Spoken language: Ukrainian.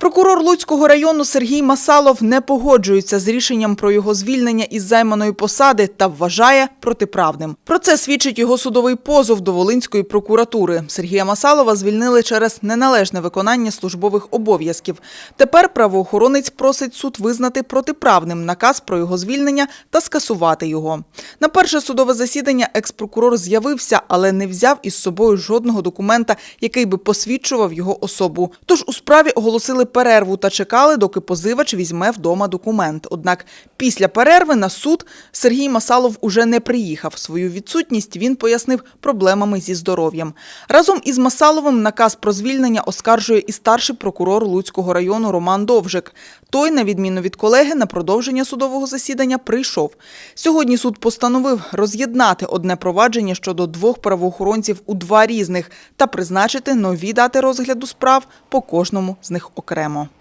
Прокурор Луцького району Сергій Масалов не погоджується з рішенням про його звільнення із займаної посади та вважає протиправним. Про це свідчить його судовий позов до Волинської прокуратури. Сергія Масалова звільнили через неналежне виконання службових обов'язків. Тепер правоохоронець просить суд визнати протиправним наказ про його звільнення та скасувати його. На перше судове засідання експрокурор з'явився, але не взяв із собою жодного документа, який би посвідчував його особу. Тож у справі оголосили перерву та чекали, доки позивач візьме вдома документ. Однак після перерви на суд Сергій Масалов уже не приїхав. Свою відсутність він пояснив проблемами зі здоров'ям. Разом із Масаловим наказ про звільнення оскаржує і старший прокурор Луцького району Роман Довжик. Той, на відміну від колеги, на продовження судового засідання прийшов. Сьогодні суд постановив роз'єднати одне провадження щодо двох правоохоронців у два різних та призначити нові дати розгляду справ по кожному з них окремо. Sanremo.